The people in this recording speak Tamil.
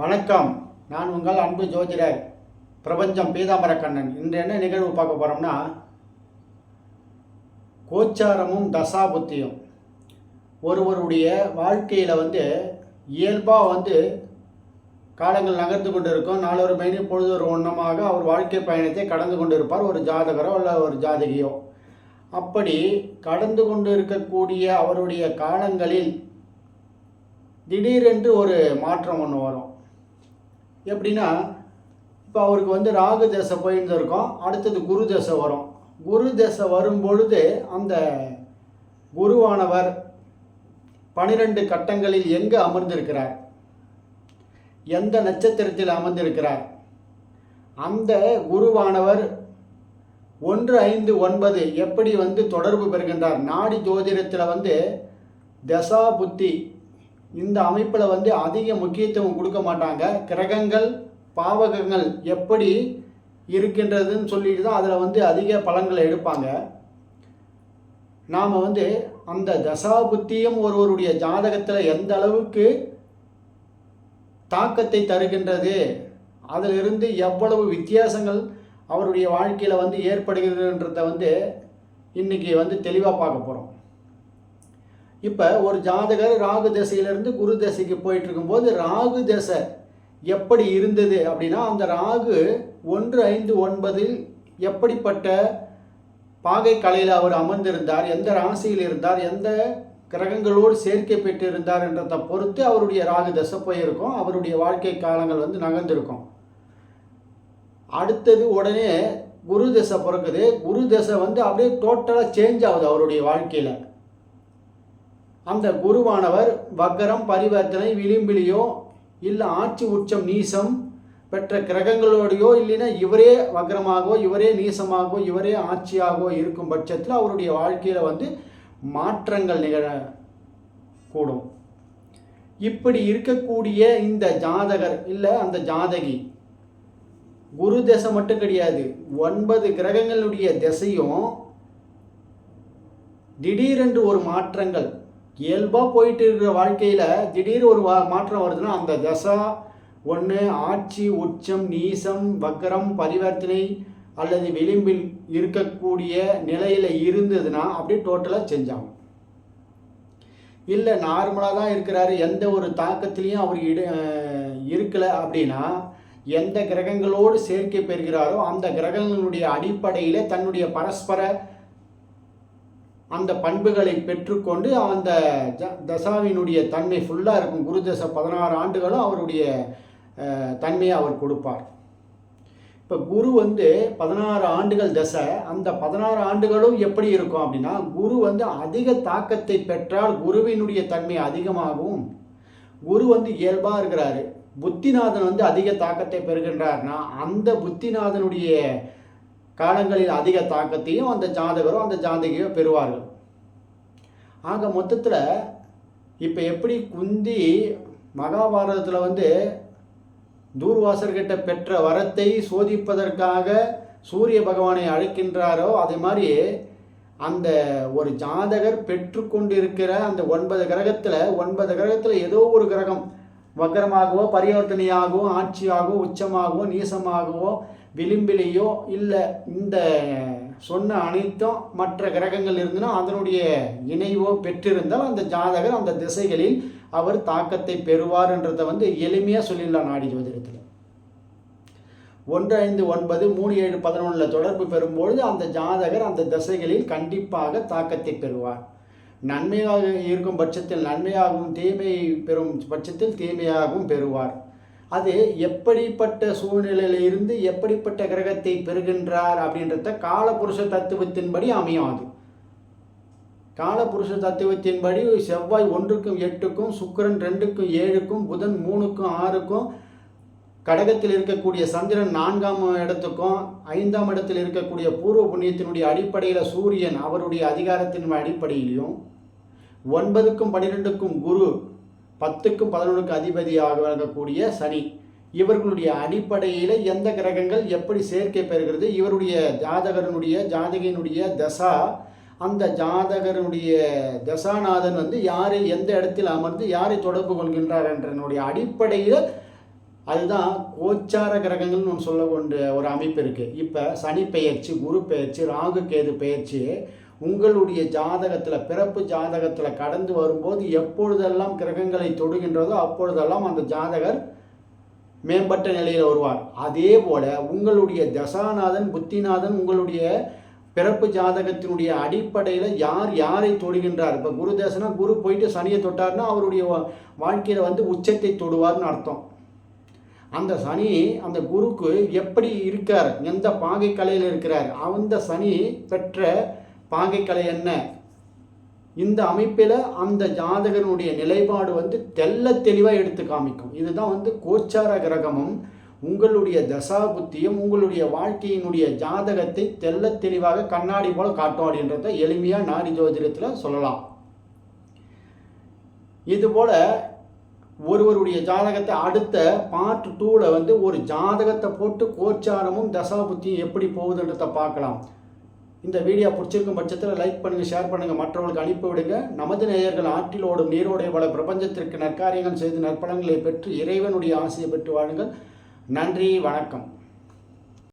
வணக்கம். நான் உங்கள் அன்பு ஜோதிடர் பிரபஞ்சம் பீதாம்பர கண்ணன் இன்று என்ன நிகழ்வு பார்க்க போகிறோம்னா கோச்சாரமும் தசாபுத்தியும். ஒருவருடைய வாழ்க்கையில் வந்து இயல்பாக வந்து காலங்கள் நகர்ந்து கொண்டு இருக்கும் நாளொரு மைனி பொழுது ஒரு ஒன்றமாக அவர் வாழ்க்கை பயணத்தை கடந்து கொண்டு இருப்பார் ஒரு ஜாதகரோ இல்லை ஒரு ஜாதகியோ. அப்படி கடந்து கொண்டு இருக்கக்கூடிய அவருடைய காலங்களில் திடீரென்று ஒரு மாற்றம் ஒன்று வரும். எப்படின்னா இப்போ அவருக்கு வந்து ராகு தசை போயின்னு இருக்கோம். அடுத்தது குரு தசை வரும். குரு தசை வரும் பொழுது அந்த குருவானவர் பனிரெண்டு கட்டங்களில் எங்கு அமர்ந்திருக்கிறார்? எந்த நட்சத்திரத்தில் அமர்ந்திருக்கிறார்? அந்த குருவானவர் ஒன்று ஐந்து ஒன்பது எப்படி வந்து தொடர்பு பெறுகின்றார்? நாடி ஜோதிடத்தில் வந்து தசா புத்தி இந்த அமைப்பில் வந்து அதிக முக்கியத்துவம் கொடுக்க மாட்டாங்க. கிரகங்கள் பாவகங்கள் எப்படி இருக்கின்றதுன்னு சொல்லிட்டு தான் அதில் வந்து அதிக பலன்களை எடுப்பாங்க. நாம் வந்து அந்த தசா புத்தியும் ஒருவருடைய ஜாதகத்தில் எந்த அளவுக்கு தாக்கத்தை தருகின்றது அதிலிருந்து எவ்வளவு வித்தியாசங்கள் அவருடைய வாழ்க்கையில் வந்து ஏற்படுகிறதுன்றத வந்து இன்றைக்கி வந்து தெளிவாக பார்க்க போகிறோம் இப்போ ஒரு ஜாதகர் ராகு திசையிலேருந்து குரு தசைக்கு போயிட்டு இருக்கும்போது ராகு தசை எப்படி இருந்தது அப்படின்னா அந்த ராகு ஒன்று ஐந்து ஒன்பதில் எப்படிப்பட்ட பாகை கலையில் அவர் அமர்ந்திருந்தார் எந்த ராசியில் இருந்தார் எந்த கிரகங்களோடு சேர்க்கை பெற்றிருந்தார் என்றதை பொறுத்து அவருடைய ராகு தசை போயிருக்கும் அவருடைய வாழ்க்கை காலங்கள் வந்து நகர்ந்திருக்கும். அடுத்தது உடனே குரு தசை பிறக்குது குரு தசை வந்து அப்படியே டோட்டலாக சேஞ்ச் ஆகுது அவருடைய வாழ்க்கையில். அந்த குருவானவர் வக்கரம் பரிவர்த்தனை விளிம்பிலியோ இல்லை ஆட்சி உச்சம் நீசம் பெற்ற கிரகங்களோடையோ இல்லைன்னா இவரே வக்கரமாகவோ இவரே நீசமாகவோ இவரே ஆட்சியாகவோ இருக்கும் பட்சத்தில் அவருடைய வாழ்க்கையில் வந்து மாற்றங்கள் நிகழ கூடும் இப்படி இருக்கக்கூடிய இந்த ஜாதகர் இல்லை அந்த ஜாதகி குரு தசை மட்டும் கிடையாது ஒன்பது கிரகங்களுடைய திசையும் திடீரென்று ஒரு மாற்றங்கள் இயல்பாக போயிட்டு இருக்கிற வாழ்க்கையில் திடீர் ஒரு வா மாற்றம் வருதுன்னா அந்த தசா ஒன்று ஆட்சி உச்சம் நீசம் வக்கரம் பரிவர்த்தனை அல்லது விளிம்பில் இருக்கக்கூடிய நிலையில் இருந்ததுன்னா அப்படியே டோட்டலாக செஞ்சாங்க இல்லை நார்மலாக தான் இருக்கிறாரு எந்த ஒரு தாக்கத்துலேயும் அவர் இட இருக்கலை அப்படின்னா எந்த கிரகங்களோடு சேர்க்கை பெறுகிறாரோ அந்த கிரகங்களுடைய அடிப்படையில் தன்னுடைய பரஸ்பர அந்த பண்புகளை பெற்றுக்கொண்டு அந்த ஜ தசாவினுடைய தன்மை ஃபுல்லாக இருக்கும். குரு தசை பதினாறு ஆண்டுகளும் அவருடைய தன்மையை அவர் கொடுப்பார். இப்போ குரு வந்து பதினாறு ஆண்டுகள் தசை. அந்த பதினாறு ஆண்டுகளும் எப்படி இருக்கும் அப்படின்னா குரு வந்து அதிக தாக்கத்தை பெற்றால் குருவினுடைய தன்மை அதிகமாகும். குரு வந்து இயல்பாக இருக்கிறாரு. புத்திநாதன் வந்து அதிக தாக்கத்தை பெறுகின்றார்னா அந்த புத்திநாதனுடைய காலங்களில் அதிக தாக்கத்தையும் அந்த ஜாதகரோ அந்த ஜாதகியோ பெறுவார்கள். ஆக மொத்தத்தில் இப்போ எப்படி குந்தி மகாபாரதத்தில் வந்து தூர்வாசர்கிட்ட பெற்ற வரத்தை சோதிப்பதற்காக சூரிய பகவானை அழைக்கின்றாரோ அதே மாதிரி அந்த ஒரு ஜாதகர் பெற்றுக்கொண்டிருக்கிற அந்த ஒன்பது கிரகத்தில் ஒன்பது கிரகத்தில் ஏதோ ஒரு கிரகம் வக்கரமாகவோ பரிவர்த்தனையாகவோ ஆட்சியாகவோ உச்சமாகவோ நீசமாகவோ விளிம்பிலேயோ இல்லை இந்த சொன்ன அனைத்தும் மற்ற கிரகங்கள் இருந்துன்னா அதனுடைய இணைவோ பெற்றிருந்தால் அந்த ஜாதகர் அந்த திசைகளில் அவர் தாக்கத்தை பெறுவார் என்றதை வந்து எளிமையாக சொல்லிடலாம் நாடி ஜோதிடத்தில். ஒன்று ஐந்து ஒன்பது மூணு ஏழு பதினொன்றில் தொடர்பு பெறும்பொழுது அந்த ஜாதகர் அந்த திசைகளில் கண்டிப்பாக தாக்கத்தை பெறுவார். நன்மையாக இருக்கும் பட்சத்தில் நன்மையாகவும் தீமை பெறும் பட்சத்தில் தீமையாகவும் பெறுவார். அது எப்படிப்பட்ட சூழ்நிலையில் இருந்து எப்படிப்பட்ட கிரகத்தை பெறுகின்றார் அப்படின்றத காலபுருஷ தத்துவத்தின்படி அமையும் அது. காலபுருஷ தத்துவத்தின்படி செவ்வாய் ஒன்றுக்கும் எட்டுக்கும் சுக்கரன் ரெண்டுக்கும் ஏழுக்கும் புதன் மூணுக்கும் ஆறுக்கும் கடகத்தில் இருக்கக்கூடிய சந்திரன் நான்காம் இடத்துக்கும் ஐந்தாம் இடத்தில் இருக்கக்கூடிய பூர்வ புண்ணியத்தினுடைய அடிப்படையில் சூரியன் அவருடைய அதிகாரத்தின் அடிப்படையிலையும் ஒன்பதுக்கும் பன்னிரெண்டுக்கும் குரு பத்துக்கும் பதினொன்றுக்கு அதிபதியாக விளங்கக்கூடிய சனி. இவர்களுடைய அடிப்படையில் எந்த கிரகங்கள் எப்படி சேர்க்கை பெறுகிறது இவருடைய ஜாதகரனுடைய ஜாதகினுடைய தசா அந்த ஜாதகருடைய தசாநாதன் வந்து யாரை எந்த இடத்தில் அமர்ந்து யாரை தொடர்பு கொள்கின்றார் என்றனுடைய அடிப்படையில் அதுதான் கோச்சார கிரகங்கள்னு ஒன்று சொல்ல கொண்ட ஒரு அமைப்பு இருக்குது இப்போ சனி பெயர்ச்சி குரு பெயர்ச்சி ராகு கேது பெயர்ச்சி உங்களுடைய ஜாதகத்தில் பிறப்பு ஜாதகத்தில் கடந்து வரும்போது எப்பொழுதெல்லாம் கிரகங்களை தொடுகின்றதோ அப்பொழுதெல்லாம் அந்த ஜாதகர் மேம்பட்ட நிலையில் வருவார். அதே போல் உங்களுடைய தசாநாதன் புத்திநாதன் உங்களுடைய பிறப்பு ஜாதகத்தினுடைய அடிப்படையில் யார் யாரை தொடுகின்றார்? இப்போ குரு தேசனா குரு போயிட்டு சனியை தொட்டார்னா அவருடைய வாழ்க்கையில் வந்து உச்சத்தை தொடுவார்னு அர்த்தம். அந்த சனி அந்த குருக்கு எப்படி இருக்கார்? எந்த பாகை கலையில் இருக்கிறார்? அந்த சனி பெற்ற பாகை கலை என்ன? இந்த அமைப்பில் அந்த ஜாதகனுடைய நிலைப்பாடு வந்து தெல்ல தெளிவாக எடுத்து காமிக்கும். இதுதான் வந்து கோச்சார கிரகமும் உங்களுடைய தசா புத்தியும் உங்களுடைய வாழ்க்கையினுடைய ஜாதகத்தை தெள்ள தெளிவாக கண்ணாடி போல காட்டும் அப்படின்றத எளிமையாக நாடி ஜோதிடத்தில் சொல்லலாம். இதுபோல் ஒருவருடைய ஜாதகத்தை அடுத்த பார்ட் டூவில் வந்து ஒரு ஜாதகத்தை போட்டு கோச்சாரமும் தசா புத்தியும் எப்படி போகுதுன்றதை பார்க்கலாம். இந்த வீடியோ பிடிச்சிருக்கும் பட்சத்தில் லைக் பண்ணுங்கள் ஷேர் பண்ணுங்கள் மற்றவர்களுக்கு அனுப்பி விடுங்க. நமது நேயர்கள் ஆற்றில் ஓடும் நீரோடைய பல பிரபஞ்சத்திற்கு நற்காரியங்கள் செய்து நற்பலங்களை பெற்று இறைவனுடைய ஆசையை பெற்று வாழுங்கள். நன்றி வணக்கம்.